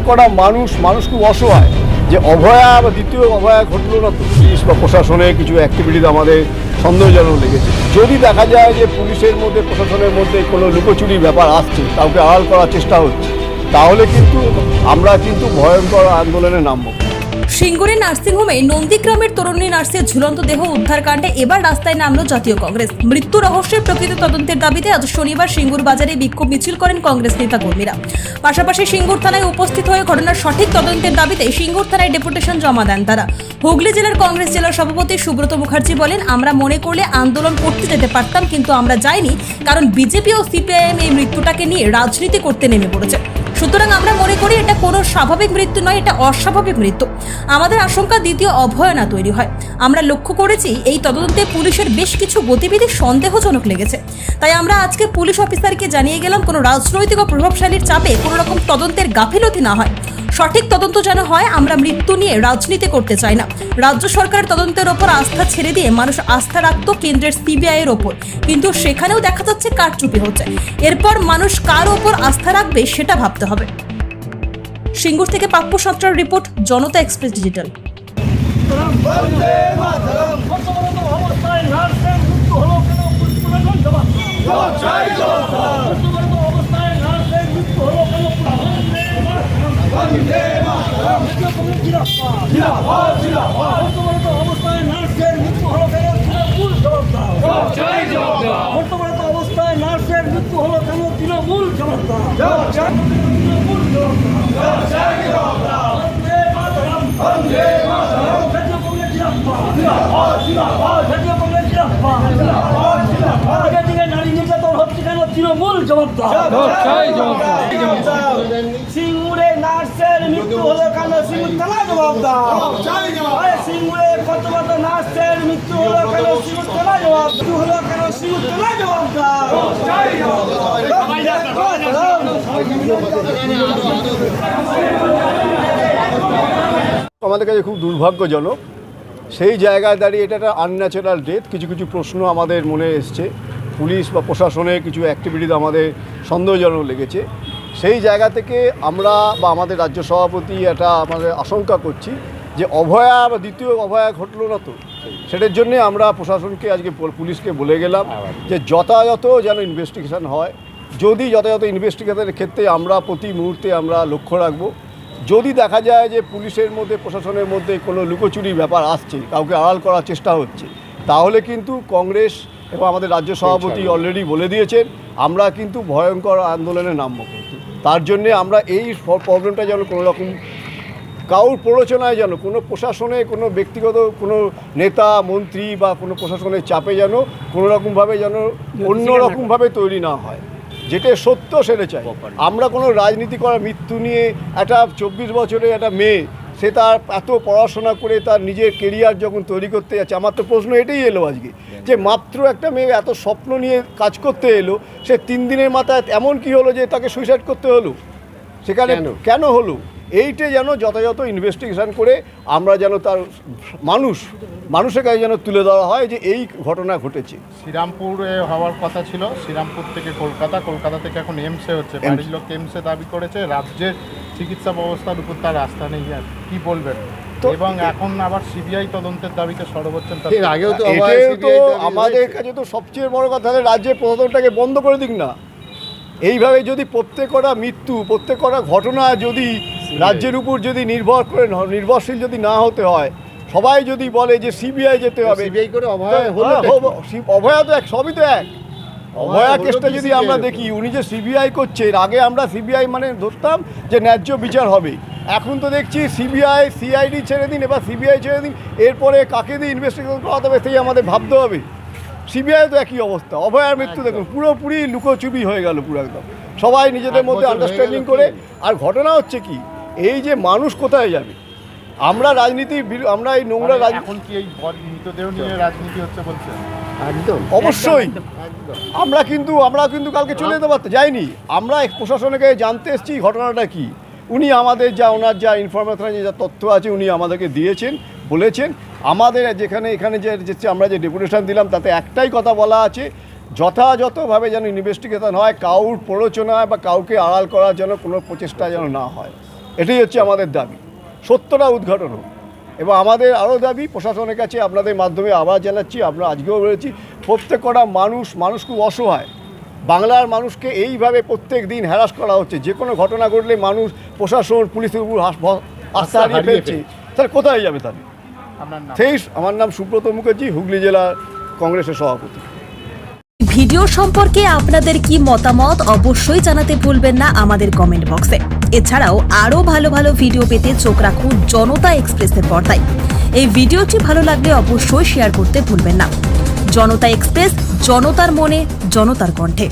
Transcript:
করা মানুষ মানুষ খুব অসহায়। যে অভয়া বা দ্বিতীয় অভয়া ঘটলো না, তো পুলিশ বা প্রশাসনের কিছু অ্যাক্টিভিটিতে আমাদের সন্দেহজনক লেগেছে। যদি দেখা যায় যে পুলিশের মধ্যে, প্রশাসনের মধ্যে কোনো লুকোচুরি ব্যাপার আসছে, কাউকে আড়াল করার চেষ্টা হচ্ছে, তাহলে কিন্তু আমরা কিন্তু ভয়ঙ্কর আন্দোলনে নামবো। সিঙ্গুরের নার্সিংহোমে নন্দীগ্রামের তরুণী নার্সের ঝুলন্ত দেহ উদ্ধার কাণ্ডে এবার রাস্তায় নামলো জাতীয় কংগ্রেস। মৃত্যু রহস্যের প্রকৃত তদন্তের দাবিতে আজ শনিবার সিঙ্গুর বাজারে বিক্ষোভ মিছিল করেন কংগ্রেস নেতা কর্মীরা পাশাপাশি সিঙ্গুর থানায় উপস্থিত হয়ে ঘটনার সঠিক তদন্তের দাবিতে সিঙ্গুর থানায় ডেপুটেশন জমা দেন তারা। হুগলি জেলার কংগ্রেস জেলার সভাপতি সুব্রত মুখার্জি বলেন, আমরা মনে করলে আন্দোলন করতে যেতে পারতাম, কিন্তু আমরা যাইনি, কারণ বিজেপি ও সিপিআইএম এই মৃত্যুটাকে নিয়ে রাজনীতি করতে নেমে পড়েছে। সুতরাং আমরা মনে করি এটা কোনো স্বাভাবিক মৃত্যু নয়, এটা অস্বাভাবিক মৃত্যু। আমাদের আশঙ্কা দ্বিতীয় অভয়না তৈরি হয়। আমরা লক্ষ্য করেছি এই তদন্তে পুলিশের বেশ কিছু গতিবিধি সন্দেহজনক লেগেছে। তাই আমরা আজকে পুলিশ অফিসারকে জানিয়ে গেলাম, কোনো রাজনৈতিক ও প্রভাবশালীর চাপে কোনো রকম তদন্তের গাফিলতি না হয়। সঠিক তদন্ত যেন হয়, আমরা মৃত্যু নিয়ে রাজনীতি করতে চাই না। রাজ্য সরকারের তদন্তের ওপর আস্থা ছেড়ে দিয়ে মানুষ আস্থা রাখত কেন্দ্রের সিবিআই এর ওপর। কিন্তু সেখানেও দেখা যাচ্ছে কার চুপি হচ্ছে। এরপর মানুষ কার ওপর আস্থা রাখবে সেটা ভাবতে হবে। সিঙ্গুর থেকে পাপ্পু সত্রার রিপোর্ট, জনতা এক্সপ্রেস ডিজিটাল বর্তমানত অবস্থায় নার্সের মৃত্যু হলো কেন পুনর্গঠন জবাব দাও। বর্তমানত অবস্থায় নার্সের মৃত্যু হলো কেন জাতীয় কংগ্রেস জিরাফা। বর্তমানত অবস্থায় নার্সের মৃত্যু হলো কেন তৃণমূল জবাব দাও। বর্তমানত অবস্থায় নার্সের মৃত্যু হলো কেন তৃণমূল জবাব দাও। তৃণমূল জবাব দাও। বন্দে মাতরম। জাতীয় কংগ্রেস জিরাফা। জিরাফা। আগে থেকে নারী নির্যাতন হচ্ছে কেন তৃণমূল জবাব দাও সিঙ্গুরে নার্সের হলো কেন জবাব দাও। কত কত মৃত্যু হলো সিঙ্গুর থানা জবাব মৃত্যু হলো সিঙ্গুর থানা জবাব দাও। আমাদের কাছে খুব দুর্ভাগ্যজনক সেই জায়গায় দাঁড়িয়ে এটা একটা আনন্যাচারাল ডেথ কিছু কিছু প্রশ্ন আমাদের মনে এসছে। পুলিশ বা প্রশাসনের কিছু অ্যাক্টিভিটিতে আমাদের সন্দেহজনক লেগেছে। সেই জায়গা থেকে আমরা বা আমাদের রাজ্য সভাপতি এটা আমাদের আশঙ্কা করছি যে অভয়া বা দ্বিতীয় অভয়া ঘটলো না তো সেটার জন্যে আমরা প্রশাসনকে আজকে পুলিশকে বলে গেলাম যে যথাযথ যেন ইনভেস্টিগেশন হয়। যদি যথাযথ ইনভেস্টিগেশনের ক্ষেত্রে আমরা প্রতি মুহূর্তে আমরা লক্ষ্য রাখব। যদি দেখা যায় যে পুলিশের মধ্যে প্রশাসনের মধ্যে কোনো লুকোচুরি ব্যাপার আসছে কাউকে আড়াল করার চেষ্টা হচ্ছে তাহলে কিন্তু কংগ্রেস এবং আমাদের রাজ্য সভাপতি অলরেডি বলে দিয়েছেন আমরা কিন্তু ভয়ঙ্কর আন্দোলনে নামবো। তার জন্যে আমরা এই প্রবলেমটা যেন কোনো রকম কাউর প্ররোচনায় যেন কোনো প্রশাসনে কোনো ব্যক্তিগত কোনো নেতা মন্ত্রী বা কোনো প্রশাসনের চাপে যেন কোনো রকমভাবে যেন অন্য রকমভাবে তৈরি না হয়। যেটা সত্য সেটা চাই। আমরা কোনো রাজনীতি করার মৃত্যু নিয়ে একটা চব্বিশ বছরের একটা মেয়ে সে তার এত পড়াশোনা করে তার নিজের কেরিয়ার যখন তৈরি করতে যাচ্ছে আমার তো প্রশ্ন এটাই এলো আজকে যে মাত্র একটা মেয়ে এত স্বপ্ন নিয়ে কাজ করতে এলো সে তিন দিনের মাথায় এমন কি হলো যে তাকে সুইসাইড করতে হলো? সেখানে কেন? হলো? এইটে যেন যথাযথ ইনভেস্টিগেশন করে আমরা যেন তার মানুষ মানুষের কাছে যেন তুলে দেওয়া হয় যে এই ঘটনা ঘটেছে। শ্রীরামপুরে হওয়ার কথা ছিল শ্রীরামপুর থেকে কলকাতা কলকাতা থেকে এখন এমসে হচ্ছে। বাড়ির লোক এমসে দাবি করেছে রাজ্যের চিকিৎসা ব্যবস্থার উপর তার আস্থা নেই আর কি বলবেন? তো- এবং এখন আবার সিবিআই তদন্তের দাবিতে সরব হচ্ছেন এর আগেও তো তো আমাদের কাছে তো সবচেয়ে বড় কথা রাজ্যের প্রশাসনটাকে বন্ধ করে দিক না। এইভাবে যদি প্রত্যেকটা মৃত্যু প্রত্যেকটা ঘটনা যদি রাজ্যের উপর যদি নির্ভর করে নির্ভরশীল যদি না হতে হয় সবাই যদি বলে যে সিবিআই যেতে হবে সিবিআই করে অভয় হলো হ্যাঁ, অভয়া তো এক সবই তো এক। অভয়া কেসটা যদি আমরা দেখি উনি যে সিবিআই করছে এর আগে আমরা সিবিআই মানে ধরতাম যে ন্যায্য বিচার হবে এখন তো দেখছি সিবিআই সিআইডি ছেড়ে দিন এবার সিবিআই ছেড়ে দিন এরপরে কাকে দিয়ে ইনভেস্টিগেশন করাতে হবে সেই আমাদের ভাবতে হবে। সিবিআই তো একই অবস্থা অভয়ার মৃত্যু দেখুন পুরোপুরি লুকোচুপি হয়ে গেল পুরো একদম। সবাই নিজেদের মধ্যে আন্ডারস্ট্যান্ডিং করে। আর ঘটনা হচ্ছে কি এই যে মানুষ কোথায় যাবে? আমরা রাজনীতি আমরা এই নোংরা রাজনীতি এখন কি এই মৃতদেহ নিয়ে রাজনীতি হচ্ছে বলছেন? একদম। অবশ্যই। আমরা কিন্তু আমরা কিন্তু কালকে চলে যেতে পারতে। যাইনি। আমরা প্রশাসনকে জানতে এসেছি ঘটনাটা কি। উনি আমাদের যা ওনার যা ইনফরমেশন যা তথ্য আছে উনি আমাদেরকে দিয়েছেন বলেছেন। আমাদের যেখানে এখানে যে যে আমরা যে ডেপুটেশন দিলাম তাতে একটাই কথা বলা আছে যথাযথভাবে যেন ইনভেস্টিগেশন হয় কাউর প্ররোচনা বা কাউকে আড়াল করার জন্য কোনো প্রচেষ্টা যেন না হয়। এটাই হচ্ছে আমাদের দাবি। সত্যটা উদ্ঘাটন হোক। এবং আমাদের আরও দাবি প্রশাসনের কাছে আপনাদের মাধ্যমে আবার জানাচ্ছি আমরা আজকেও বলেছি প্রত্যেক কটা মানুষ মানুষ খুব অসহায়। বাংলার মানুষকে এইভাবে প্রত্যেক দিন হ্যারাস করা হচ্ছে। যে কোনো ঘটনা ঘটলে মানুষ প্রশাসন পুলিশের উপর আস্থা হারিয়ে ফেলছে। তাহলে কোথায় যাবে তাহলে? সেই আমার নাম সুব্রত মুখার্জি হুগলি জেলা কংগ্রেসের সভাপতি। ভিডিও সম্পর্কে আপনাদের কি মতামত অবশ্যই জানাতে ভুলবেন না আমাদের কমেন্ট বক্সে। এছাড়াও আরও ভালো ভালো ভিডিও পেতে চোখ রাখুন জনতা এক্সপ্রেসের পর্দায়। এই ভিডিওটি ভালো লাগলে অবশ্যই শেয়ার করতে ভুলবেন না। জনতা এক্সপ্রেস, জনতার মনে, জনতার কণ্ঠে।